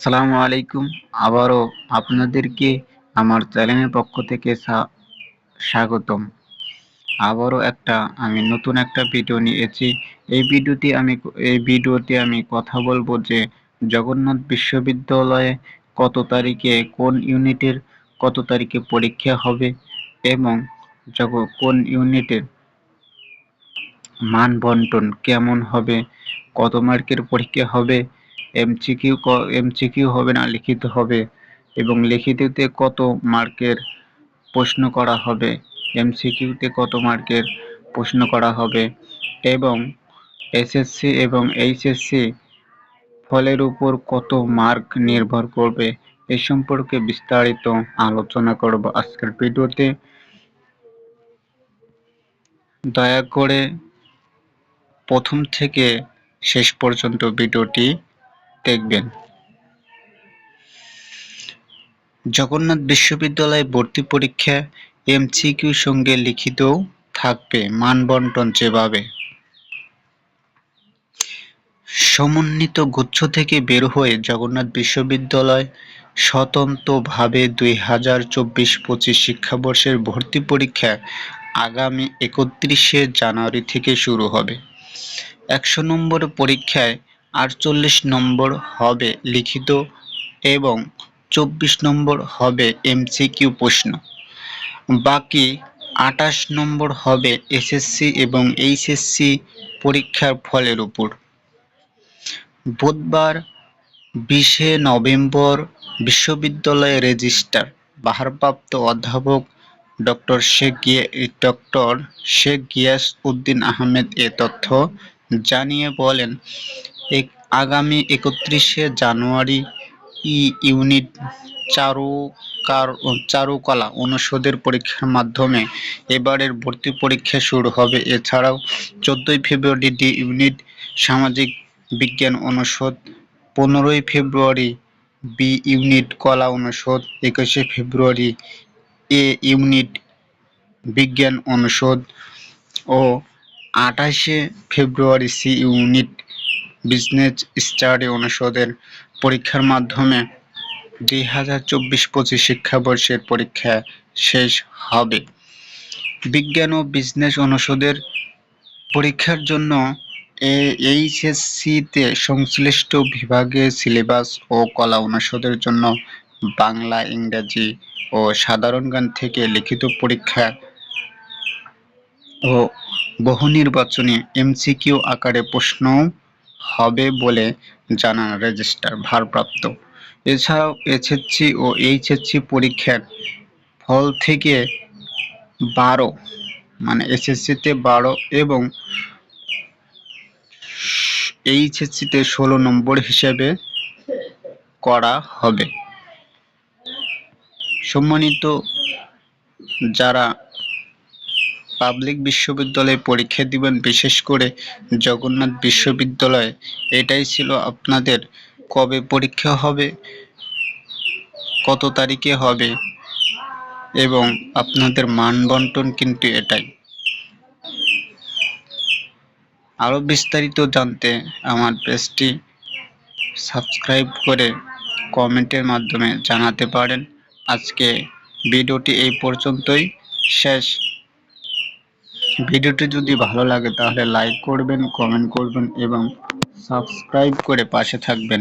আসসালামু আলাইকুম। আবারও আপনাদেরকে আমার চ্যানেলের পক্ষ থেকে স্বা- স্বাগতম। আবারও একটা, আমি নতুন একটা ভিডিও নিয়েছি। এই ভিডিওতে আমি এই ভিডিওতে আমি কথা বলব যে জগন্নাথ বিশ্ববিদ্যালয়ে কত তারিখে কোন ইউনিটের কত তারিখে পরীক্ষা হবে এবং কোন ইউনিটের মান বন্টন কেমন হবে, কত মার্কের পরীক্ষা হবে এমসিকিউ এমসিকিউ হবে না, লিখিত হবে। এবং লিখিততে কত মার্কের প্রশ্ন করা হবে? এমসিকিউতে কত মার্কের প্রশ্ন করা হবে? এবং এসএসসি এবং এইচএসসি ফলের উপর কত মার্ক নির্ভর করবে? এ সম্পর্কে বিস্তারিত আলোচনা করব আজকের ভিডিওতে। দয়া করে প্রথম থেকে শেষ পর্যন্ত ভিডিওটি দেখবেন। জগন্নাথ বিশ্ববিদ্যালয়ে ভর্তি পরীক্ষা এমসিকিউ সঙ্গে লিখিতও থাকবে মানবন্টন যেভাবে। সমন্বিত গুচ্ছ থেকে বের হয়ে জগন্নাথ বিশ্ববিদ্যালয় স্বতন্ত্রভাবে দুই হাজার চব্বিশ পঁচিশ শিক্ষাবর্ষের ভর্তি পরীক্ষা আগামী একত্রিশে জানুয়ারি থেকে শুরু হবে। একশো নম্বর পরীক্ষায় আটচল্লিশ নম্বর হবে লিখিত এবং চব্বিশ নম্বর হবে এমসিকিউ প্রশ্ন। বাকি আটাশ নম্বর হবে এসএসসি এবং এইচএসসি পরীক্ষার ফলের উপর। বুধবার বিশে নভেম্বর বিশ্ববিদ্যালয়ের রেজিস্ট্রার ভারপ্রাপ্ত অধ্যাপক ডক্টর শেখ ডক্টর শেখ গিয়াস উদ্দিন আহমেদ এ তথ্য জানিয়ে বলেন আগামী একত্রিশে জানুয়ারি ই ইউনিট চারুকার চারুকলা অনুষদের পরীক্ষার মাধ্যমে এবারের ভর্তি পরীক্ষা শুরু হবে। এছাড়াও চোদ্দোই ফেব্রুয়ারি ডি ইউনিট সামাজিক বিজ্ঞান অনুষদ, পনেরোই ফেব্রুয়ারি বি ইউনিট কলা অনুষদ, একুশে ফেব্রুয়ারি এ ইউনিট বিজ্ঞান অনুষদ ও আঠাশে February C unit business study অনুষদের পরীক্ষার মাধ্যমে দুই হাজার চব্বিশ পঁচিশ শিক্ষাবর্ষের পরীক্ষা শেষ হবে। বিজ্ঞান ও বিজনেস অনুষদের পরীক্ষার জন্য এইচএসসিতে সংশ্লিষ্ট বিভাগে সিলেবাস ও কলা অনুষদের জন্য বাংলা, ইংরাজি ও সাধারণ জ্ঞান থেকে লিখিত পরীক্ষা ও বহু নির্বাচনী এমসিকিউ আকারে প্রশ্ন হবে বলে জানান রেজিস্ট্রার ভারপ্রাপ্ত। এছাড়াও এসএসসি ও এইচএসসি পরীক্ষার ফল থেকে বারো মানে এসএসসিতে বারো এবং এইচএসসিতে ষোলো নম্বর হিসেবে করা হবে। সম্মানিত যারা পাবলিক বিশ্ববিদ্যালয়ে পরীক্ষা দিবেন, বিশেষ করে জগন্নাথ বিশ্ববিদ্যালয়ে। এটাই ছিল আপনাদের কবে পরীক্ষা হবে, কত তারিখে হবে, এবং আপনাদের মান বন্টন কিন্তু এটাই। আরও বিস্তারিত জানতে আমার পেজটি সাবস্ক্রাইব করে কমেন্টের মাধ্যমে জানাতে পারেন। আজকে ভিডিওটি এই পর্যন্তই। শেষ। ভিডিওটি যদি ভালো লাগে তাহলে লাইক করবেন কমেন্ট করবেন এবং সাবস্ক্রাইব করে পাশে থাকবেন।